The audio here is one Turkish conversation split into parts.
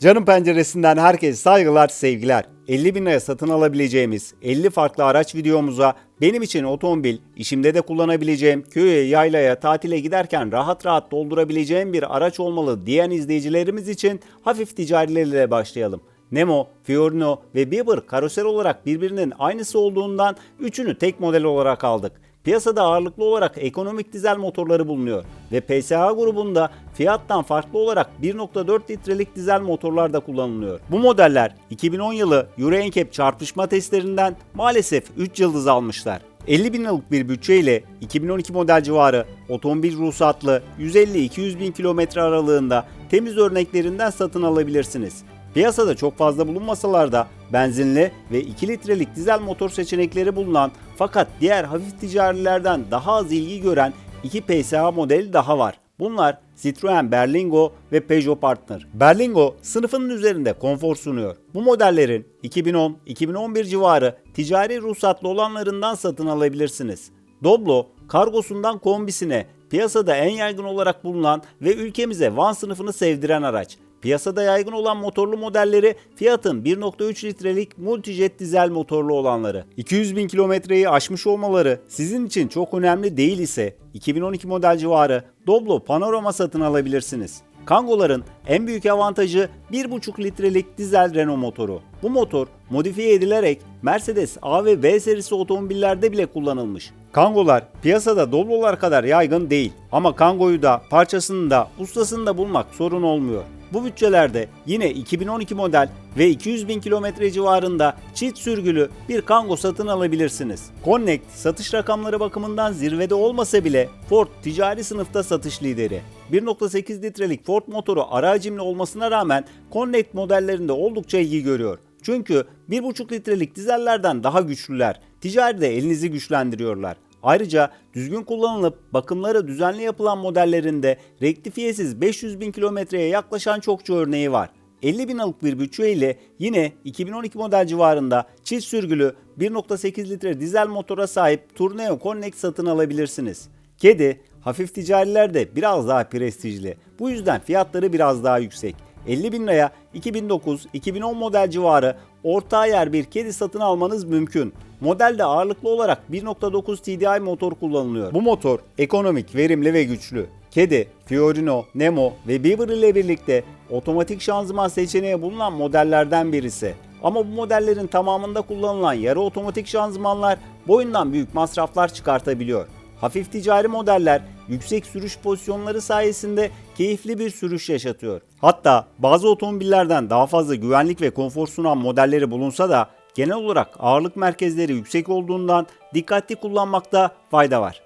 Canım penceresinden herkese saygılar, sevgiler. 50 bin liraya satın alabileceğimiz 50 farklı araç videomuza benim için otomobil, işimde de kullanabileceğim, köye, yaylaya, tatile giderken rahat rahat doldurabileceğim bir araç olmalı diyen izleyicilerimiz için hafif ticarilerle başlayalım. Nemo, Fiorino ve Bieber karoser olarak birbirinin aynısı olduğundan üçünü tek model olarak aldık. Piyasada ağırlıklı olarak ekonomik dizel motorları bulunuyor ve PSA grubunda fiyattan farklı olarak 1.4 litrelik dizel motorlar da kullanılıyor. Bu modeller 2010 yılı Euro NCAP çarpışma testlerinden maalesef 3 yıldız almışlar. 50 bin liralık bir bütçeyle 2012 model civarı otomobil ruhsatlı 150-200 bin kilometre aralığında temiz örneklerinden satın alabilirsiniz. Piyasada çok fazla bulunmasalar da benzinli ve 2 litrelik dizel motor seçenekleri bulunan fakat diğer hafif ticarilerden daha az ilgi gören iki PSA modeli daha var. Bunlar Citroen Berlingo ve Peugeot Partner. Berlingo sınıfının üzerinde konfor sunuyor. Bu modellerin 2010-2011 civarı ticari ruhsatlı olanlarından satın alabilirsiniz. Doblo, kargosundan kombisine piyasada en yaygın olarak bulunan ve ülkemize van sınıfını sevdiren araç. Piyasada yaygın olan motorlu modelleri Fiat'ın 1.3 litrelik multijet dizel motorlu olanları. 200 bin kilometreyi aşmış olmaları sizin için çok önemli değil ise 2012 model civarı Doblo Panorama satın alabilirsiniz. Kangoların en büyük avantajı 1.5 litrelik dizel Renault motoru. Bu motor modifiye edilerek Mercedes A ve B serisi otomobillerde bile kullanılmış. Kangolar piyasada Doblo'lar kadar yaygın değil ama Kango'yu da parçasını da ustasını da bulmak sorun olmuyor. Bu bütçelerde yine 2012 model ve 200 bin kilometre civarında çift sürgülü bir Kango satın alabilirsiniz. Connect satış rakamları bakımından zirvede olmasa bile Ford ticari sınıfta satış lideri. 1.8 litrelik Ford motoru ara hacimli olmasına rağmen Connect modellerinde oldukça ilgi görüyor. Çünkü 1.5 litrelik dizellerden daha güçlüler. Ticaride elinizi güçlendiriyorlar. Ayrıca düzgün kullanılıp bakımları düzenli yapılan modellerinde rektifiyesiz 500 bin kilometreye yaklaşan çokça örneği var. 50 bin liralık bir bütçe ile yine 2012 model civarında çift sürgülü 1.8 litre dizel motora sahip Tourneo Connect satın alabilirsiniz. Kedi hafif ticarilerde biraz daha prestijli. Bu yüzden fiyatları biraz daha yüksek. 50 bin liraya 2009-2010 model civarı orta yer bir kedi satın almanız mümkün. Modelde ağırlıklı olarak 1.9 TDI motor kullanılıyor. Bu motor ekonomik, verimli ve güçlü. Kedi, Fiorino, Nemo ve Beaver ile birlikte otomatik şanzıman seçeneği bulunan modellerden birisi. Ama bu modellerin tamamında kullanılan yarı otomatik şanzımanlar boyundan büyük masraflar çıkartabiliyor. Hafif ticari modeller yüksek sürüş pozisyonları sayesinde keyifli bir sürüş yaşatıyor. Hatta bazı otomobillerden daha fazla güvenlik ve konfor sunan modelleri bulunsa da genel olarak ağırlık merkezleri yüksek olduğundan dikkatli kullanmakta fayda var.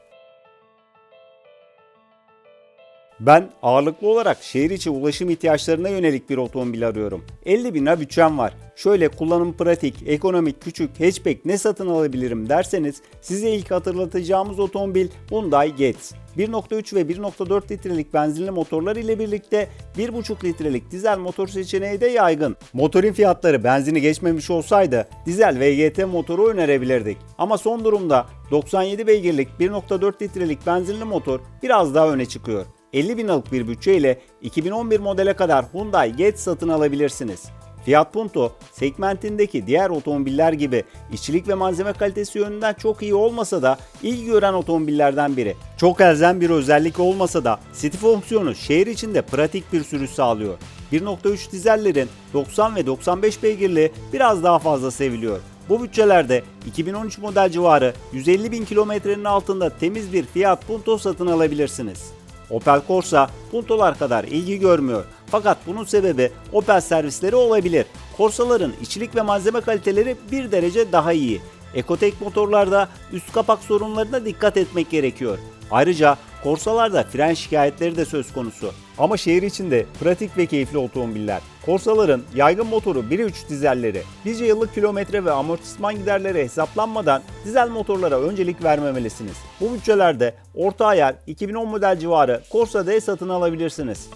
Ben ağırlıklı olarak şehir içi ulaşım ihtiyaçlarına yönelik bir otomobil arıyorum. 50 bin lira bütçem var. Şöyle kullanım pratik, ekonomik, küçük, hatchback ne satın alabilirim derseniz size ilk hatırlatacağımız otomobil Hyundai Getz. 1.3 ve 1.4 litrelik benzinli motorlar ile birlikte 1.5 litrelik dizel motor seçeneği de yaygın. Motorun fiyatları benzini geçmemiş olsaydı dizel VGT motoru önerebilirdik. Ama son durumda 97 beygirlik 1.4 litrelik benzinli motor biraz daha öne çıkıyor. 50 bin liralık bir bütçe ile 2011 modele kadar Hyundai Getz satın alabilirsiniz. Fiat Punto segmentindeki diğer otomobiller gibi işçilik ve malzeme kalitesi yönünden çok iyi olmasa da ilgi gören otomobillerden biri. Çok elzem bir özellik olmasa da City fonksiyonu şehir içinde pratik bir sürüş sağlıyor. 1.3 dizellerin 90 ve 95 beygirli biraz daha fazla seviliyor. Bu bütçelerde 2013 model civarı 150 bin kilometrenin altında temiz bir Fiat Punto satın alabilirsiniz. Opel Corsa Punto'lar kadar ilgi görmüyor. Fakat bunun sebebi Opel servisleri olabilir. Corsa'ların içlik ve malzeme kaliteleri bir derece daha iyi. Ekotek motorlarda üst kapak sorunlarına dikkat etmek gerekiyor. Ayrıca Corsa'larda fren şikayetleri de söz konusu. Ama şehir içinde pratik ve keyifli otomobiller. Corsa'ların yaygın motoru 1.3 dizelleri, bizce yıllık kilometre ve amortisman giderleri hesaplanmadan dizel motorlara öncelik vermemelisiniz. Bu bütçelerde orta ayar 2010 model civarı Corsa D satın alabilirsiniz.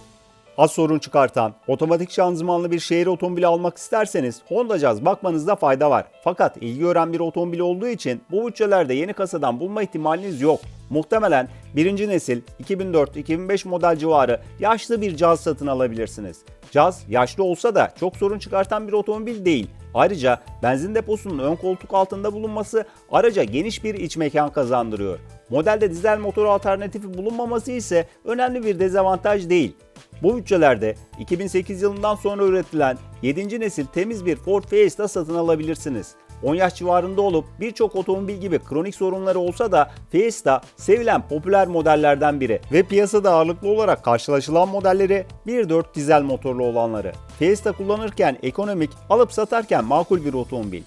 Az sorun çıkartan, otomatik şanzımanlı bir şehir otomobili almak isterseniz Honda Jazz bakmanızda fayda var. Fakat ilgi gören bir otomobil olduğu için bu bütçelerde yeni kasadan bulma ihtimaliniz yok. Muhtemelen birinci nesil 2004-2005 model civarı yaşlı bir Jazz satın alabilirsiniz. Jazz yaşlı olsa da çok sorun çıkartan bir otomobil değil. Ayrıca benzin deposunun ön koltuk altında bulunması araca geniş bir iç mekan kazandırıyor. Modelde dizel motor alternatifi bulunmaması ise önemli bir dezavantaj değil. Bu bütçelerde 2008 yılından sonra üretilen 7. nesil temiz bir Ford Fiesta satın alabilirsiniz. 10 yaş civarında olup birçok otomobil gibi kronik sorunları olsa da Fiesta sevilen popüler modellerden biri ve piyasada ağırlıklı olarak karşılaşılan modelleri 1.4 dizel motorlu olanları. Fiesta kullanırken ekonomik, alıp satarken makul bir otomobil.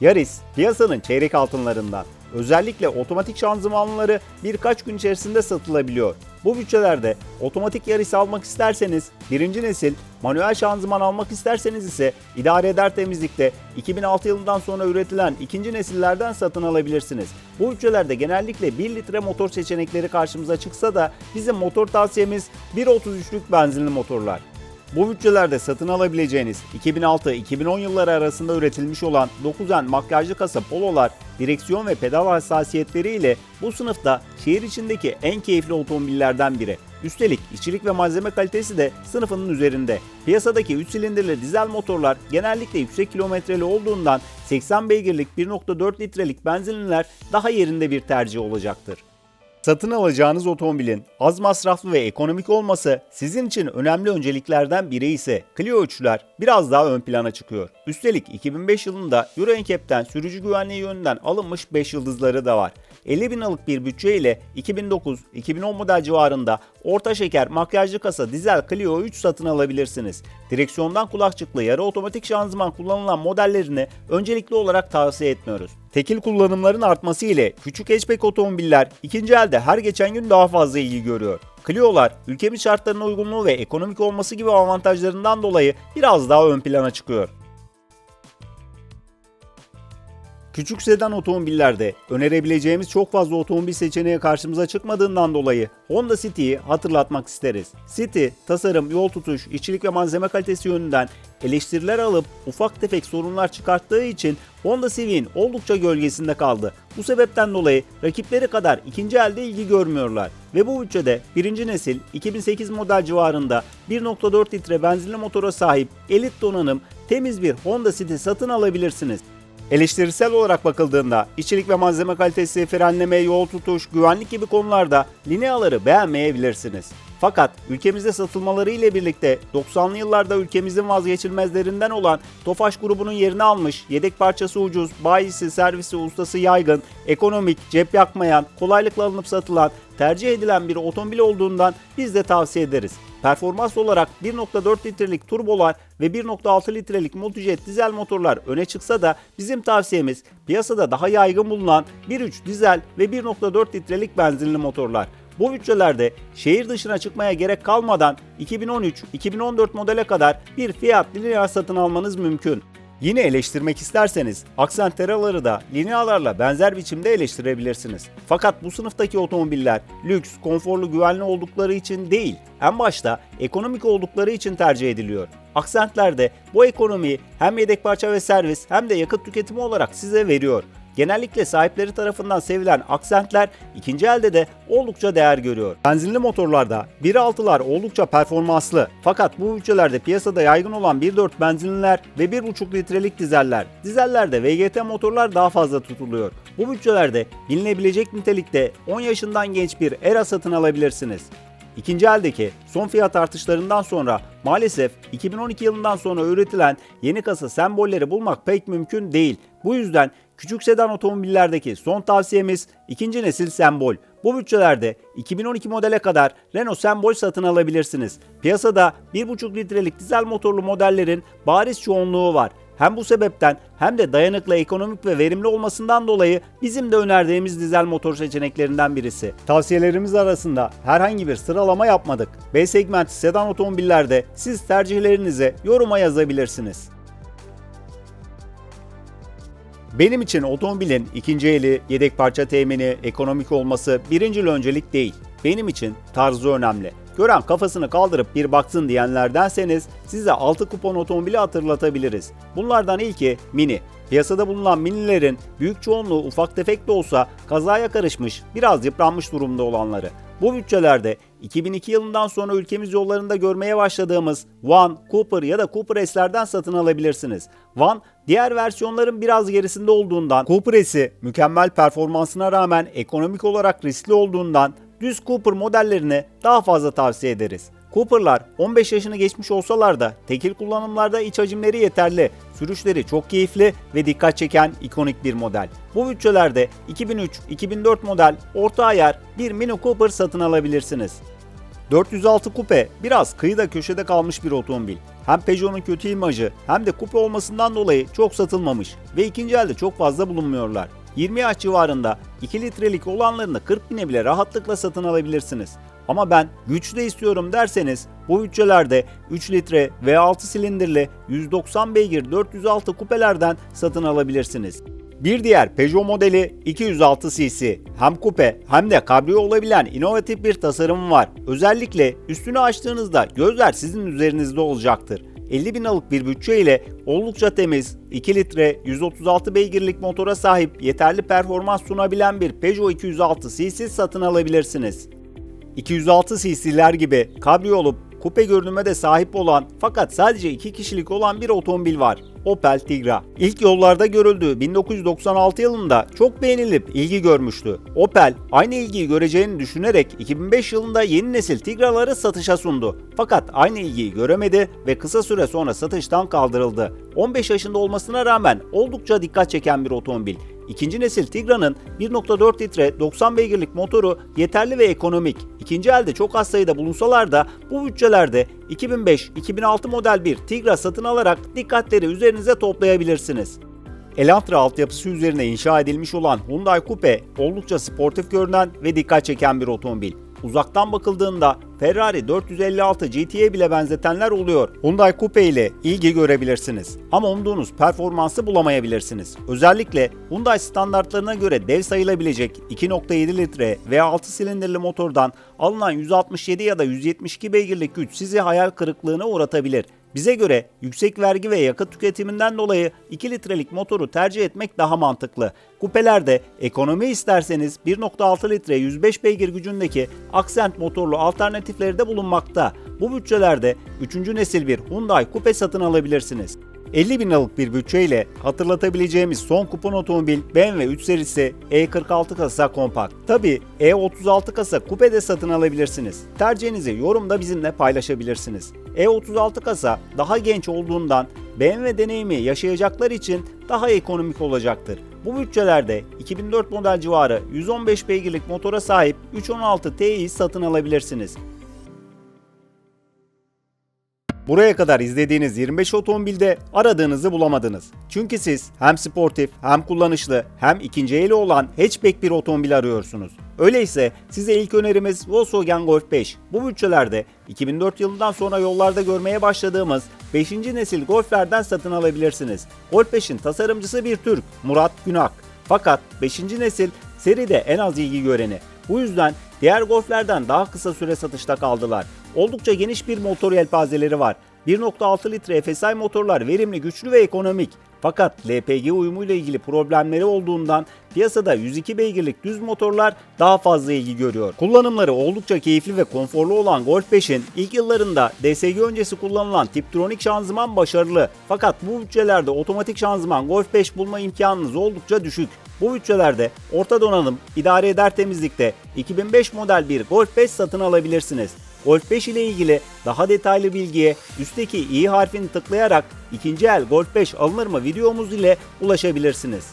Yaris piyasanın çeyrek altınlarından. Özellikle otomatik şanzımanları birkaç gün içerisinde satılabiliyor. Bu bütçelerde otomatik Yaris almak isterseniz birinci nesil, manuel şanzıman almak isterseniz ise idare eder temizlikte 2006 yılından sonra üretilen ikinci nesillerden satın alabilirsiniz. Bu bütçelerde genellikle 1 litre motor seçenekleri karşımıza çıksa da bizim motor tavsiyemiz 1.33'lük benzinli motorlar. Bu bütçelerde satın alabileceğiniz 2006-2010 yılları arasında üretilmiş olan 9N makyajlı kasa pololar direksiyon ve pedal hassasiyetleriyle bu sınıfta şehir içindeki en keyifli otomobillerden biri. Üstelik içerik ve malzeme kalitesi de sınıfının üzerinde. Piyasadaki 3 silindirli dizel motorlar genellikle yüksek kilometreli olduğundan 80 beygirlik 1.4 litrelik benzinliler daha yerinde bir tercih olacaktır. Satın alacağınız otomobilin az masraflı ve ekonomik olması sizin için önemli önceliklerden biri ise Clio 3'ler biraz daha ön plana çıkıyor. Üstelik 2005 yılında Euro NCAP'ten sürücü güvenliği yönünden alınmış 5 yıldızları da var. 50 bin liralık bir bütçe ile 2009-2010 model civarında orta şeker makyajlı kasa dizel Clio 3 satın alabilirsiniz. Direksiyondan kulakçıklı yarı otomatik şanzıman kullanılan modellerini öncelikli olarak tavsiye etmiyoruz. Tekil kullanımların artması ile küçük hatchback otomobiller ikinci elde her geçen gün daha fazla ilgi görüyor. Clio'lar ülkemiz şartlarına uygunluğu ve ekonomik olması gibi avantajlarından dolayı biraz daha ön plana çıkıyor. Küçük sedan otomobillerde önerebileceğimiz çok fazla otomobil seçeneği karşımıza çıkmadığından dolayı Honda City'yi hatırlatmak isteriz. City, tasarım, yol tutuş, işçilik ve malzeme kalitesi yönünden eleştiriler alıp ufak tefek sorunlar çıkarttığı için Honda Civic'in oldukça gölgesinde kaldı. Bu sebepten dolayı rakipleri kadar ikinci elde ilgi görmüyorlar. Ve bu bütçede birinci nesil 2008 model civarında 1.4 litre benzinli motora sahip elit donanım temiz bir Honda City satın alabilirsiniz. Eleştirisel olarak bakıldığında içerik ve malzeme kalitesi, frenleme, yol tutuş, güvenlik gibi konularda Linea'ları beğenmeyebilirsiniz. Fakat ülkemizde satılmaları ile birlikte 90'lı yıllarda ülkemizin vazgeçilmezlerinden olan Tofaş grubunun yerini almış, yedek parçası ucuz, bayisi, servisi, ustası yaygın, ekonomik, cep yakmayan, kolaylıkla alınıp satılan, tercih edilen bir otomobil olduğundan biz de tavsiye ederiz. Performans olarak 1.4 litrelik turbolar ve 1.6 litrelik multijet dizel motorlar öne çıksa da bizim tavsiyemiz piyasada daha yaygın bulunan 1.3 dizel ve 1.4 litrelik benzinli motorlar. Bu bütçelerde şehir dışına çıkmaya gerek kalmadan 2013-2014 modele kadar bir Fiat Linea satın almanız mümkün. Yine eleştirmek isterseniz Accenteraları da Linealarla benzer biçimde eleştirebilirsiniz. Fakat bu sınıftaki otomobiller lüks, konforlu, güvenli oldukları için değil, en başta ekonomik oldukları için tercih ediliyor. Accentler de bu ekonomiyi hem yedek parça ve servis hem de yakıt tüketimi olarak size veriyor. Genellikle sahipleri tarafından sevilen aksentler ikinci elde de oldukça değer görüyor. Benzinli motorlarda 1.6'lar oldukça performanslı fakat bu bütçelerde piyasada yaygın olan 1.4 benzinliler ve 1.5 litrelik dizeller. Dizellerde VGT motorlar daha fazla tutuluyor. Bu bütçelerde bilinebilecek nitelikte 10 yaşından genç bir ERA satın alabilirsiniz. İkinci eldeki son fiyat artışlarından sonra maalesef 2012 yılından sonra üretilen yeni kasa sembolleri bulmak pek mümkün değil. Bu yüzden küçük sedan otomobillerdeki son tavsiyemiz ikinci nesil sembol. Bu bütçelerde 2012 modele kadar Renault Sembol satın alabilirsiniz. Piyasada 1.5 litrelik dizel motorlu modellerin bariz çoğunluğu var. Hem bu sebepten hem de dayanıklı, ekonomik ve verimli olmasından dolayı bizim de önerdiğimiz dizel motor seçeneklerinden birisi. Tavsiyelerimiz arasında herhangi bir sıralama yapmadık. B segment sedan otomobillerde siz tercihlerinizi yoruma yazabilirsiniz. Benim için otomobilin ikinci eli, yedek parça temini, ekonomik olması birincil öncelik değil. Benim için tarzı önemli. gören kafasını kaldırıp bir baksın diyenlerdenseniz size 6 kupon otomobili hatırlatabiliriz. Bunlardan ilki Mini. Piyasada bulunan minilerin büyük çoğunluğu ufak tefek de olsa kazaya karışmış, biraz yıpranmış durumda olanları. Bu bütçelerde 2002 yılından sonra ülkemiz yollarında görmeye başladığımız Van, Cooper ya da Cooper S'lerden satın alabilirsiniz. Van diğer versiyonların biraz gerisinde olduğundan Cooper S'i mükemmel performansına rağmen ekonomik olarak riskli olduğundan düz Cooper modellerini daha fazla tavsiye ederiz. Cooper'lar 15 yaşını geçmiş olsalar da tekil kullanımlarda iç hacimleri yeterli, sürüşleri çok keyifli ve dikkat çeken ikonik bir model. Bu bütçelerde 2003-2004 model orta ayar bir Mini Cooper satın alabilirsiniz. 406 Coupe biraz kıyıda köşede kalmış bir otomobil. Hem Peugeot'un kötü imajı hem de kupe olmasından dolayı çok satılmamış ve ikinci elde çok fazla bulunmuyorlar. 20 yaş civarında 2 litrelik olanlarını 40 bine bile rahatlıkla satın alabilirsiniz. Ama ben güçlü istiyorum derseniz bu bütçelerde 3 litre V6 silindirli 190 beygir 406 kupelerden satın alabilirsiniz. Bir diğer Peugeot modeli 206 cc. Hem kupe hem de kabriyo olabilen inovatif bir tasarımı var. Özellikle üstünü açtığınızda gözler sizin üzerinizde olacaktır. 50 bin liralık bir bütçe ile oldukça temiz, 2 litre 136 beygirlik motora sahip yeterli performans sunabilen bir Peugeot 206 cc satın alabilirsiniz. 206 cc'ler gibi kabriyo olup kupe görünüme de sahip olan fakat sadece 2 kişilik olan bir otomobil var. Opel Tigra. İlk yollarda görüldüğü 1996 yılında çok beğenilip ilgi görmüştü. Opel aynı ilgiyi göreceğini düşünerek 2005 yılında yeni nesil Tigra'ları satışa sundu. Fakat aynı ilgiyi göremedi ve kısa süre sonra satıştan kaldırıldı. 15 yaşında olmasına rağmen oldukça dikkat çeken bir otomobil. İkinci nesil Tigra'nın 1.4 litre 90 beygirlik motoru yeterli ve ekonomik. İkinci elde çok az sayıda bulunsalar da bu bütçelerde 2005-2006 model bir Tigra satın alarak dikkatleri üzerinize toplayabilirsiniz. Elantra altyapısı üzerine inşa edilmiş olan Hyundai Coupe oldukça sportif görünen ve dikkat çeken bir otomobil. Uzaktan bakıldığında Ferrari 456 GT'ye bile benzetenler oluyor. Hyundai Coupe ile ilgi görebilirsiniz. Ama umduğunuz performansı bulamayabilirsiniz. Özellikle Hyundai standartlarına göre dev sayılabilecek 2.7 litre V6 silindirli motordan alınan 167 ya da 172 beygirlik güç sizi hayal kırıklığına uğratabilir. Bize göre yüksek vergi ve yakıt tüketiminden dolayı 2 litrelik motoru tercih etmek daha mantıklı. Kupelerde ekonomi isterseniz 1.6 litre 105 beygir gücündeki Accent motorlu alternatifleri de bulunmakta. Bu bütçelerde 3. nesil bir Hyundai Coupe satın alabilirsiniz. 50 bin liralık bir bütçeyle hatırlatabileceğimiz son kupon otomobil BMW 3 serisi E46 kasa kompakt. Tabi E36 kasa kupe de satın alabilirsiniz. Tercihinizi yorumda bizimle paylaşabilirsiniz. E36 kasa daha genç olduğundan BMW deneyimi yaşayacaklar için daha ekonomik olacaktır. Bu bütçelerde 2004 model civarı 115 beygirlik motora sahip 316 Ti'yi satın alabilirsiniz. Buraya kadar izlediğiniz 25 otomobilde aradığınızı bulamadınız. Çünkü siz hem sportif, hem kullanışlı, hem ikinci eli olan hatchback bir otomobil arıyorsunuz. Öyleyse size ilk önerimiz Volkswagen Golf 5. Bu bütçelerde 2004 yılından sonra yollarda görmeye başladığımız 5. nesil Golf'lerden satın alabilirsiniz. Golf 5'in tasarımcısı bir Türk, Murat Günak. Fakat 5. nesil seride en az ilgi göreni. Bu yüzden diğer Golf'lerden daha kısa süre satışta kaldılar. Oldukça geniş bir motor yelpazeleri var. 1.6 litre FSI motorlar verimli, güçlü ve ekonomik. Fakat LPG uyumuyla ilgili problemleri olduğundan piyasada 102 beygirlik düz motorlar daha fazla ilgi görüyor. Kullanımları oldukça keyifli ve konforlu olan Golf 5'in ilk yıllarında DSG öncesi kullanılan Tiptronic şanzıman başarılı. Fakat bu bütçelerde otomatik şanzıman Golf 5 bulma imkanınız oldukça düşük. Bu bütçelerde orta donanım, idare eder temizlikte 2005 model bir Golf 5 satın alabilirsiniz. Golf 5 ile ilgili daha detaylı bilgiye üstteki i harfini tıklayarak ikinci el Golf 5 alınır mı videomuz ile ulaşabilirsiniz.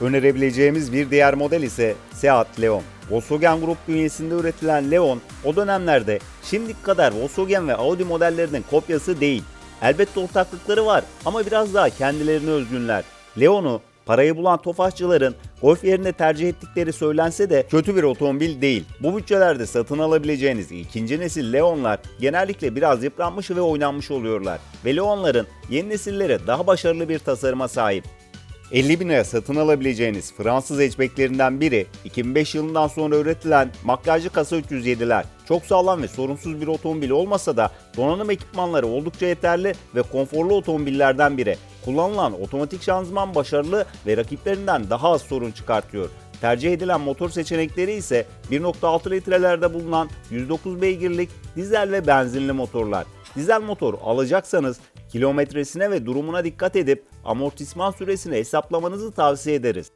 Önerebileceğimiz bir diğer model ise Seat Leon. Volkswagen Grup bünyesinde üretilen Leon o dönemlerde şimdiki kadar Volkswagen ve Audi modellerinin kopyası değil. Elbette ortaklıkları var ama biraz daha kendilerine özgünler. Leon'u parayı bulan tofaşçıların Golf yerine tercih ettikleri söylense de kötü bir otomobil değil. Bu bütçelerde satın alabileceğiniz ikinci nesil Leon'lar genellikle biraz yıpranmış ve oynanmış oluyorlar. Ve Leon'ların yeni nesillere daha başarılı bir tasarıma sahip. 50 bin liraya satın alabileceğiniz Fransız hatchbacklerinden biri 2005 yılından sonra üretilen makyajlı kasa 307'ler. Çok sağlam ve sorunsuz bir otomobil olmasa da donanım ekipmanları oldukça yeterli ve konforlu otomobillerden biri. Kullanılan otomatik şanzıman başarılı ve rakiplerinden daha az sorun çıkartıyor. Tercih edilen motor seçenekleri ise 1.6 litrelerde bulunan 109 beygirlik dizel ve benzinli motorlar. Dizel motor alacaksanız kilometresine ve durumuna dikkat edip amortisman süresini hesaplamanızı tavsiye ederiz.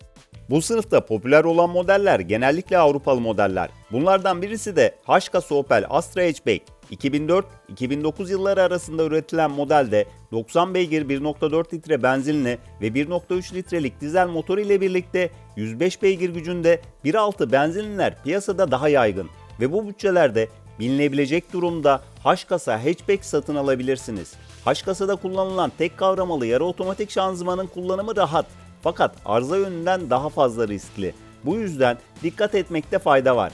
Bu sınıfta popüler olan modeller genellikle Avrupalı modeller. Bunlardan birisi de H-Kasa Opel Astra Hatchback. 2004-2009 yılları arasında üretilen modelde 90 beygir 1.4 litre benzinli ve 1.3 litrelik dizel motor ile birlikte 105 beygir gücünde 1.6 benzinliler piyasada daha yaygın ve bu bütçelerde bilinebilecek durumda H-Kasa hatchback satın alabilirsiniz. H-Kasa'da kullanılan tek kavramalı yarı otomatik şanzımanın kullanımı rahat fakat arıza yönünden daha fazla riskli. Bu yüzden dikkat etmekte fayda var.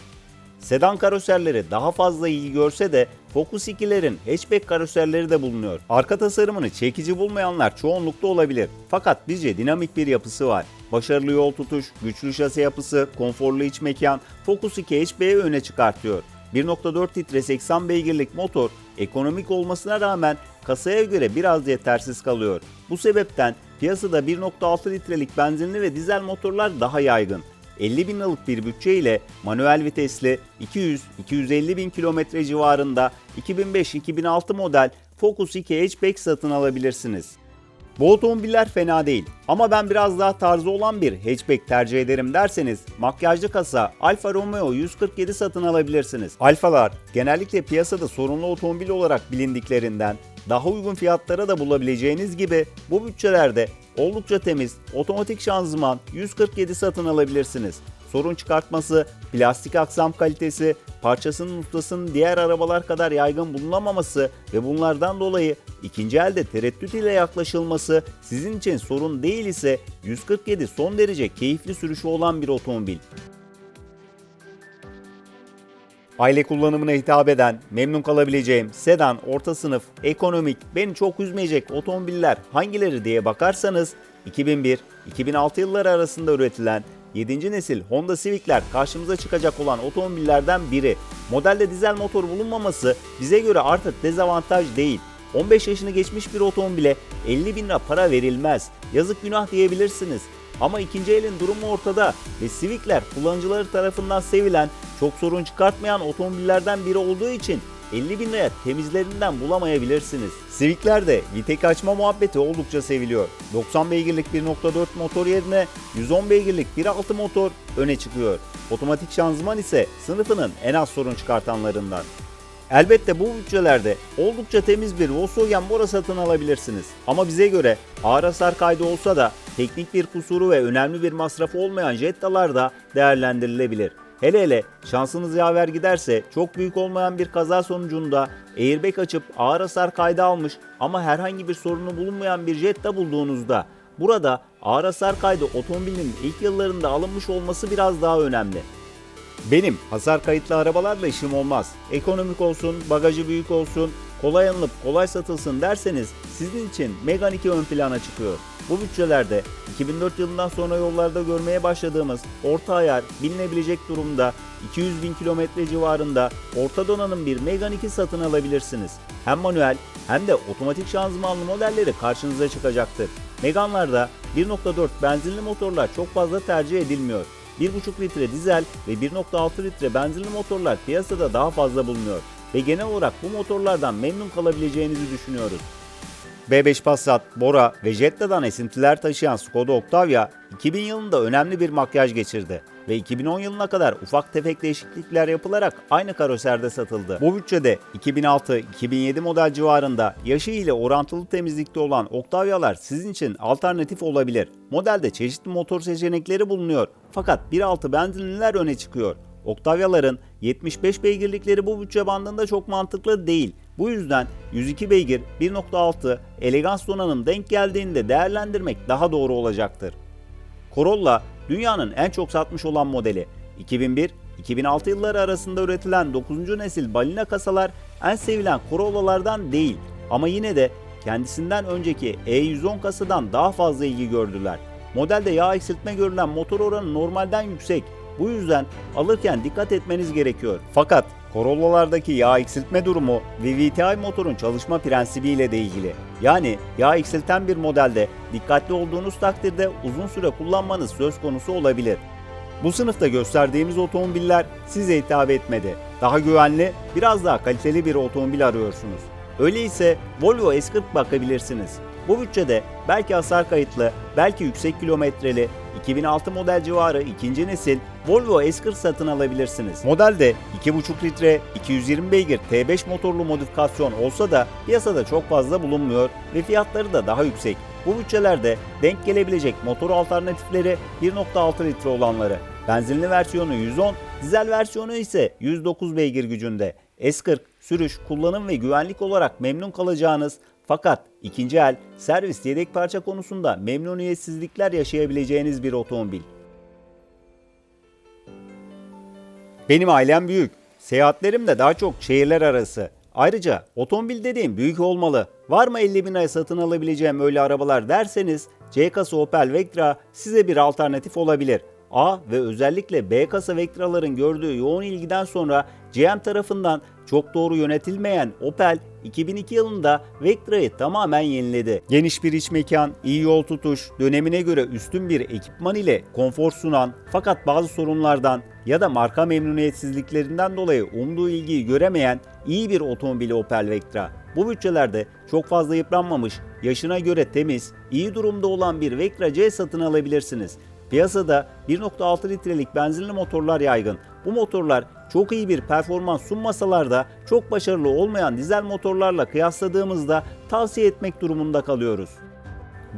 Sedan karoserleri daha fazla ilgi görse de Focus 2'lerin hatchback karoserleri de bulunuyor. Arka tasarımını çekici bulmayanlar çoğunlukta olabilir. Fakat bizce dinamik bir yapısı var. Başarılı yol tutuş, güçlü şase yapısı, konforlu iç mekan Focus 2 hatchback'i öne çıkartıyor. 1.4 litre 80 beygirlik motor ekonomik olmasına rağmen kasaya göre biraz yetersiz kalıyor. Bu sebepten piyasada 1.6 litrelik benzinli ve dizel motorlar daha yaygın. 50 bin liralık bir bütçe ile manuel vitesli 200-250 bin kilometre civarında 2005-2006 model Focus 2 hatchback satın alabilirsiniz. Bu otomobiller fena değil ama ben biraz daha tarzı olan bir hatchback tercih ederim derseniz makyajlı kasa Alfa Romeo 147 satın alabilirsiniz. Alfalar genellikle piyasada sorunlu otomobil olarak bilindiklerinden daha uygun fiyatlara da bulabileceğiniz gibi bu bütçelerde oldukça temiz otomatik şanzıman 147 satın alabilirsiniz. Sorun çıkartması, plastik aksam kalitesi, parçasının ustasının diğer arabalar kadar yaygın bulunamaması ve bunlardan dolayı ikinci elde tereddüt ile yaklaşılması sizin için sorun değil ise 147 son derece keyifli sürüşü olan bir otomobil. Aile kullanımına hitap eden, memnun kalabileceğim sedan, orta sınıf, ekonomik, beni çok üzmeyecek otomobiller hangileri diye bakarsanız 2001-2006 yılları arasında üretilen 7. nesil Honda Civic'ler karşımıza çıkacak olan otomobillerden biri. Modelde dizel motor bulunmaması bize göre artık dezavantaj değil. 15 yaşını geçmiş bir otomobile 50 bin lira para verilmez. Yazık günah diyebilirsiniz. Ama ikinci elin durumu ortada ve Civic'ler kullanıcıları tarafından sevilen, çok sorun çıkartmayan otomobillerden biri olduğu için 50 bin liraya temizlerinden bulamayabilirsiniz. Civic'lerde vitek açma muhabbeti oldukça seviliyor. 90 beygirlik 1.4 motor yerine 110 beygirlik 1.6 motor öne çıkıyor. Otomatik şanzıman ise sınıfının en az sorun çıkartanlarından. Elbette bu bütçelerde oldukça temiz bir Volkswagen Bora satın alabilirsiniz. Ama bize göre ağır hasar kaydı olsa da teknik bir kusuru ve önemli bir masrafı olmayan Jetta'lar da değerlendirilebilir. Hele hele şansınız yaver giderse çok büyük olmayan bir kaza sonucunda airbag açıp ağır hasar kaydı almış ama herhangi bir sorunu bulunmayan bir Jetta bulduğunuzda burada ağır hasar kaydı otomobilin ilk yıllarında alınmış olması biraz daha önemli. Benim hasar kayıtlı arabalarla işim olmaz. Ekonomik olsun, bagajı büyük olsun, kolay alınıp kolay satılsın derseniz sizin için Megane 2 ön plana çıkıyor. Bu bütçelerde 2004 yılından sonra yollarda görmeye başladığımız orta ayar bilinebilecek durumda 200 bin kilometre civarında orta donanım bir Megane 2 satın alabilirsiniz. Hem manuel hem de otomatik şanzımanlı modelleri karşınıza çıkacaktır. Megane'larda 1.4 benzinli motorlar çok fazla tercih edilmiyor. 1.5 litre dizel ve 1.6 litre benzinli motorlar piyasada daha fazla bulunuyor ve genel olarak bu motorlardan memnun kalabileceğinizi düşünüyoruz. B5 Passat, Bora ve Jetta'dan esintiler taşıyan Skoda Octavia 2000 yılında önemli bir makyaj geçirdi ve 2010 yılına kadar ufak tefek değişiklikler yapılarak aynı karoserde satıldı. Bu bütçede 2006-2007 model civarında yaşı ile orantılı temizlikte olan Octavia'lar sizin için alternatif olabilir. Modelde çeşitli motor seçenekleri bulunuyor fakat 1.6 benzinliler öne çıkıyor. Octavia'ların 75 beygirlikleri bu bütçe bandında çok mantıklı değil. Bu yüzden 102 beygir 1.6 elegans donanım denk geldiğinde değerlendirmek daha doğru olacaktır. Corolla dünyanın en çok satmış olan modeli. 2001-2006 yılları arasında üretilen 9. nesil balina kasalar en sevilen Corolla'lardan değil ama yine de kendisinden önceki E110 kasadan daha fazla ilgi gördüler. Modelde yağ eksiltme görülen motor oranı normalden yüksek. Bu yüzden alırken dikkat etmeniz gerekiyor. Fakat Corolla'lardaki yağ eksiltme durumu ve VTI motorun çalışma prensibiyle de ilgili. Yani yağ eksilten bir modelde dikkatli olduğunuz takdirde uzun süre kullanmanız söz konusu olabilir. Bu sınıfta gösterdiğimiz otomobiller size hitap etmedi. Daha güvenli, biraz daha kaliteli bir otomobil arıyorsunuz. Öyleyse Volvo S40 bakabilirsiniz. Bu bütçede belki hasar kayıtlı, belki yüksek kilometreli, 2006 model civarı ikinci nesil Volvo S40 satın alabilirsiniz. Modelde 2.5 litre 220 beygir T5 motorlu modifikasyon olsa da piyasada çok fazla bulunmuyor ve fiyatları da daha yüksek. Bu bütçelerde denk gelebilecek motor alternatifleri 1.6 litre olanları. Benzinli versiyonu 110, dizel versiyonu ise 109 beygir gücünde. S40 sürüş, kullanım ve güvenlik olarak memnun kalacağınız fakat ikinci el servis yedek parça konusunda memnuniyetsizlikler yaşayabileceğiniz bir otomobil. Benim ailem büyük. Seyahatlerim de daha çok şehirler arası. Ayrıca otomobil dediğim büyük olmalı. Var mı 50 bin liraya satın alabileceğim öyle arabalar derseniz C kasa Opel Vectra size bir alternatif olabilir. A ve özellikle B kasa Vectra'ların gördüğü yoğun ilgiden sonra GM tarafından çok doğru yönetilmeyen Opel 2002 yılında Vectra'yı tamamen yeniledi. Geniş bir iç mekan, iyi yol tutuş, dönemine göre üstün bir ekipman ile konfor sunan fakat bazı sorunlardan ya da marka memnuniyetsizliklerinden dolayı umduğu ilgiyi göremeyen iyi bir otomobil Opel Vectra. Bu bütçelerde çok fazla yıpranmamış, yaşına göre temiz, iyi durumda olan bir Vectra C satın alabilirsiniz. Piyasada 1.6 litrelik benzinli motorlar yaygın. Bu motorlar çok iyi bir performans sunmasalar da çok başarılı olmayan dizel motorlarla kıyasladığımızda tavsiye etmek durumunda kalıyoruz.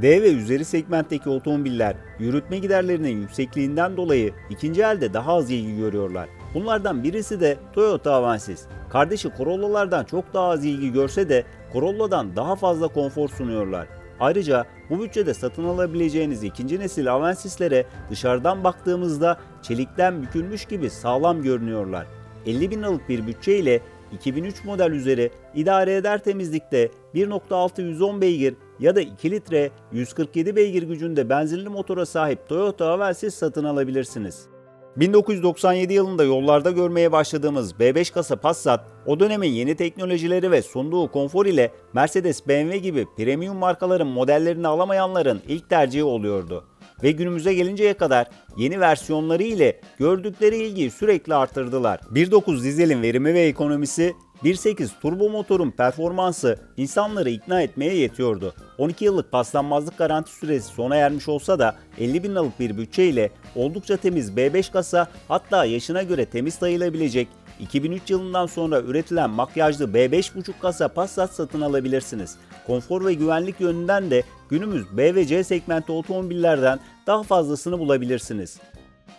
D ve üzeri segmentteki otomobiller yürütme giderlerinin yüksekliğinden dolayı ikinci elde daha az ilgi görüyorlar. Bunlardan birisi de Toyota Avensis. Kardeşi Corolla'lardan çok daha az ilgi görse de Corolla'dan daha fazla konfor sunuyorlar. Ayrıca bu bütçede satın alabileceğiniz ikinci nesil Avensis'lere dışarıdan baktığımızda çelikten bükülmüş gibi sağlam görünüyorlar. 50 bin liralık bir bütçe ile 2003 model üzeri idare eder temizlikte 1.6 110 beygir ya da 2 litre 147 beygir gücünde benzinli motora sahip Toyota Avensis satın alabilirsiniz. 1997 yılında yollarda görmeye başladığımız B5 kasa Passat, o dönemin yeni teknolojileri ve sunduğu konfor ile Mercedes, BMW gibi premium markaların modellerini alamayanların ilk tercihi oluyordu. Ve günümüze gelinceye kadar yeni versiyonları ile gördükleri ilgiyi sürekli arttırdılar. 1.9 dizelin verimi ve ekonomisi 1.8 turbo motorun performansı insanları ikna etmeye yetiyordu. 12 yıllık paslanmazlık garanti süresi sona ermiş olsa da 50 bin liralık bir bütçe ile oldukça temiz B5 kasa hatta yaşına göre temiz sayılabilecek 2003 yılından sonra üretilen makyajlı B5.5 kasa Passat satın alabilirsiniz. Konfor ve güvenlik yönünden de günümüz B ve C segmenti otomobillerden daha fazlasını bulabilirsiniz.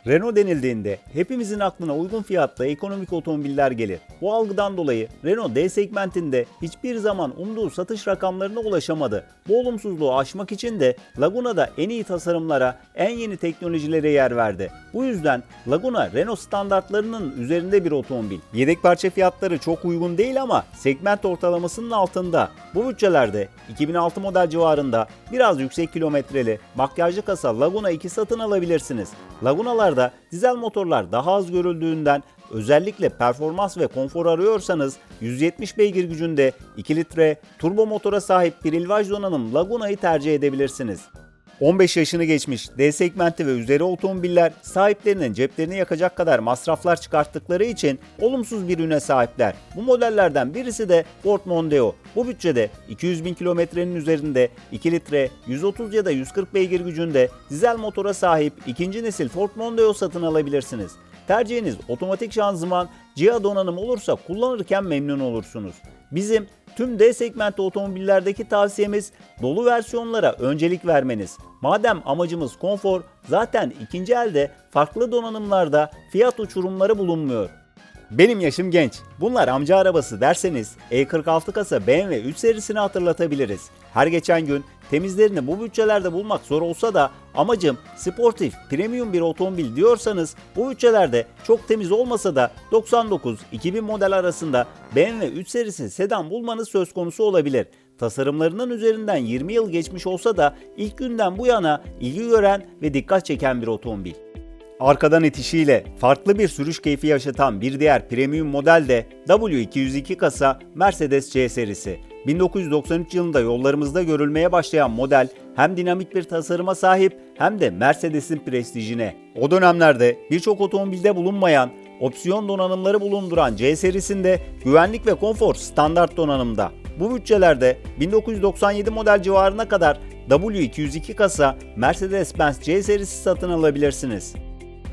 Renault denildiğinde hepimizin aklına uygun fiyatlı ekonomik otomobiller gelir. Bu algıdan dolayı Renault D segmentinde hiçbir zaman umduğu satış rakamlarına ulaşamadı. Bu olumsuzluğu aşmak için de Laguna'da en iyi tasarımlara, en yeni teknolojilere yer verdi. Bu yüzden Laguna Renault standartlarının üzerinde bir otomobil. Yedek parça fiyatları çok uygun değil ama segment ortalamasının altında. Bu bütçelerde 2006 model civarında biraz yüksek kilometreli makyajlı kasa Laguna 2 satın alabilirsiniz. Lagunalarda dizel motorlar daha az görüldüğünden özellikle performans ve konfor arıyorsanız 170 beygir gücünde 2 litre turbo motora sahip bir ilvaj donanım Laguna'yı tercih edebilirsiniz. 15 yaşını geçmiş D segmenti ve üzeri otomobiller sahiplerinin ceplerini yakacak kadar masraflar çıkarttıkları için olumsuz bir üne sahipler. Bu modellerden birisi de Ford Mondeo. Bu bütçede 200 bin kilometrenin üzerinde 2 litre 130 ya da 140 beygir gücünde dizel motora sahip ikinci nesil Ford Mondeo satın alabilirsiniz. Tercihiniz otomatik şanzıman, CIA donanım olursa kullanırken memnun olursunuz. Bizim tüm D segmenti otomobillerdeki tavsiyemiz dolu versiyonlara öncelik vermeniz. Madem amacımız konfor, zaten ikinci elde farklı donanımlarda fiyat uçurumları bulunmuyor. Benim yaşım genç. Bunlar amca arabası derseniz E46 kasa BMW 3 serisini hatırlatabiliriz. Her geçen gün temizlerini bu bütçelerde bulmak zor olsa da amacım sportif, premium bir otomobil diyorsanız bu bütçelerde çok temiz olmasa da 99-2000 model arasında BMW 3 serisi sedan bulmanız söz konusu olabilir. Tasarımlarının üzerinden 20 yıl geçmiş olsa da ilk günden bu yana ilgi gören ve dikkat çeken bir otomobil. Arkadan itişiyle farklı bir sürüş keyfi yaşatan bir diğer premium model de W202 kasa Mercedes C serisi. 1993 yılında yollarımızda görülmeye başlayan model hem dinamik bir tasarıma sahip hem de Mercedes'in prestijine. O dönemlerde birçok otomobilde bulunmayan opsiyon donanımları bulunduran C serisinde güvenlik ve konfor standart donanımda. Bu bütçelerde 1997 model civarına kadar W202 kasa Mercedes-Benz C serisi satın alabilirsiniz.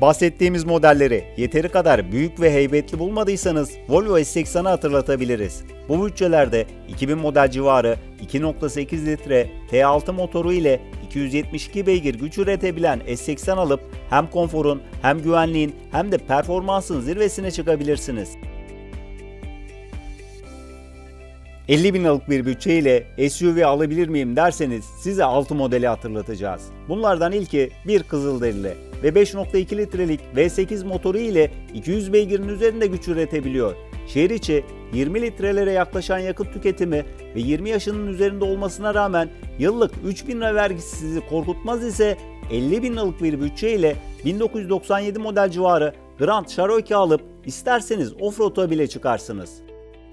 Bahsettiğimiz modelleri yeteri kadar büyük ve heybetli bulmadıysanız Volvo S80'ı hatırlatabiliriz. Bu bütçelerde 2000 model civarı 2.8 litre T6 motoru ile 272 beygir güç üretebilen S80 alıp hem konforun hem güvenliğin hem de performansın zirvesine çıkabilirsiniz. 50 bin liralık bir bütçeyle SUV alabilir miyim derseniz size 6 modeli hatırlatacağız. Bunlardan ilki bir Kızılderili ve 5.2 litrelik V8 motoru ile 200 beygirin üzerinde güç üretebiliyor. Şehir içi 20 litrelere yaklaşan yakıt tüketimi ve 20 yaşının üzerinde olmasına rağmen yıllık 3000 lira vergisi sizi korkutmaz ise 50 bin liralık bir bütçeyle 1997 model civarı Grand Cherokee alıp isterseniz offroad'a bile çıkarsınız.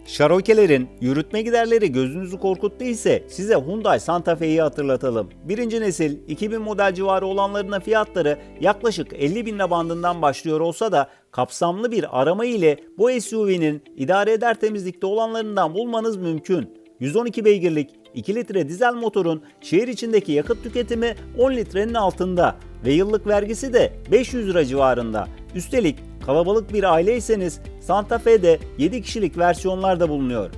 Cheroklee'lerin yürütme giderleri gözünüzü korkuttu ise size Hyundai Santa Fe'yi hatırlatalım. Birinci nesil 2000 model civarı olanlarının fiyatları yaklaşık 50 bin bandından başlıyor olsa da kapsamlı bir arama ile bu SUV'nin idare eder temizlikte olanlarından bulmanız mümkün. 112 beygirlik 2 litre dizel motorun şehir içindeki yakıt tüketimi 10 litrenin altında ve yıllık vergisi de 500 lira civarında. Üstelik kalabalık bir aileyseniz Santa Fe'de 7 kişilik versiyonlar da bulunuyor.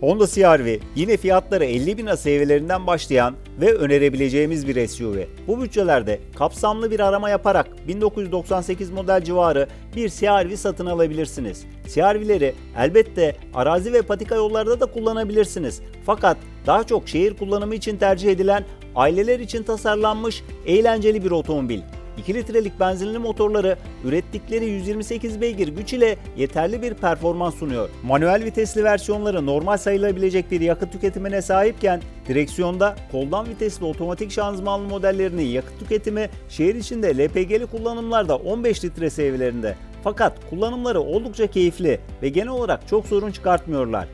Honda CR-V yine fiyatları 50 bin seviyelerinden başlayan ve önerebileceğimiz bir SUV. Bu bütçelerde kapsamlı bir arama yaparak 1998 model civarı bir CR-V satın alabilirsiniz. CR-V'leri elbette arazi ve patika yollarda da kullanabilirsiniz. Fakat daha çok şehir kullanımı için tercih edilen aileler için tasarlanmış eğlenceli bir otomobil. 2 litrelik benzinli motorları ürettikleri 128 beygir güç ile yeterli bir performans sunuyor. Manuel vitesli versiyonları normal sayılabilecek bir yakıt tüketimine sahipken direksiyonda koldan vitesli otomatik şanzımanlı modellerinin yakıt tüketimi şehir içinde LPG'li kullanımlarda 15 litre seviyelerinde. Fakat kullanımları oldukça keyifli ve genel olarak çok sorun çıkartmıyorlar.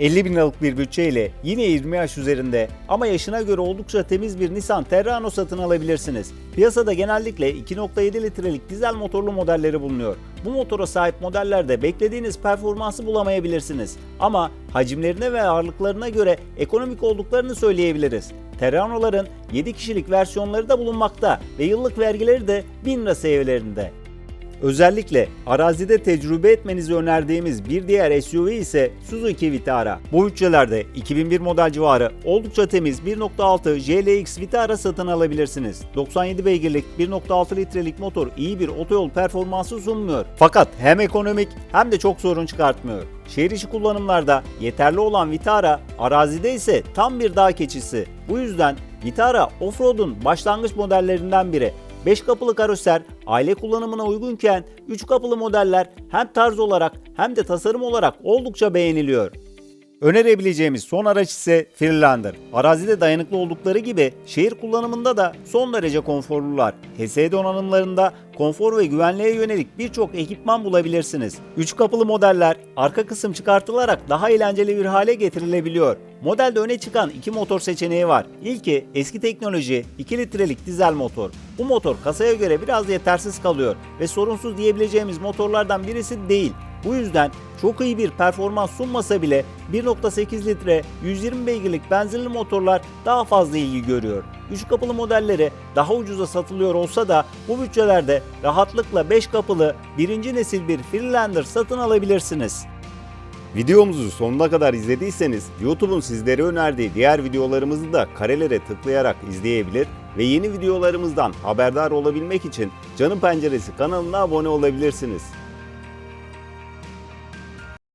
50 bin liralık bir bütçeyle yine 20 yaş üzerinde ama yaşına göre oldukça temiz bir Nissan Terrano satın alabilirsiniz. Piyasada genellikle 2.7 litrelik dizel motorlu modelleri bulunuyor. Bu motora sahip modellerde beklediğiniz performansı bulamayabilirsiniz. Ama hacimlerine ve ağırlıklarına göre ekonomik olduklarını söyleyebiliriz. Terrano'ların 7 kişilik versiyonları da bulunmakta ve yıllık vergileri de 1000 lira seviyelerinde. Özellikle arazide tecrübe etmenizi önerdiğimiz bir diğer SUV ise Suzuki Vitara. Bu bütçelerde 2001 model civarı oldukça temiz 1.6 JLX Vitara satın alabilirsiniz. 97 beygirlik 1.6 litrelik motor iyi bir otoyol performansı sunmuyor. Fakat hem ekonomik hem de çok sorun çıkartmıyor. Şehir içi kullanımlarda yeterli olan Vitara, arazide ise tam bir dağ keçisi. Bu yüzden Vitara Offroad'un başlangıç modellerinden biri. 5 kapılı karoser aile kullanımına uygunken 3 kapılı modeller hem tarz olarak hem de tasarım olarak oldukça beğeniliyor. Önerebileceğimiz son araç ise Freelander. Arazide dayanıklı oldukları gibi şehir kullanımında da son derece konforlular. HSE donanımlarında konfor ve güvenliğe yönelik birçok ekipman bulabilirsiniz. 3 kapılı modeller arka kısım çıkartılarak daha eğlenceli bir hale getirilebiliyor. Modelde öne çıkan iki motor seçeneği var. İlki eski teknoloji 2 litrelik dizel motor. Bu motor kasaya göre biraz yetersiz kalıyor ve sorunsuz diyebileceğimiz motorlardan birisi değil. Bu yüzden çok iyi bir performans sunmasa bile 1.8 litre 120 beygirlik benzinli motorlar daha fazla ilgi görüyor. 3 kapılı modelleri daha ucuza satılıyor olsa da bu bütçelerde rahatlıkla 5 kapılı birinci nesil bir Freelander satın alabilirsiniz. Videomuzu sonuna kadar izlediyseniz YouTube'un sizlere önerdiği diğer videolarımızı da karelere tıklayarak izleyebilir ve yeni videolarımızdan haberdar olabilmek için Canım Penceresi kanalına abone olabilirsiniz.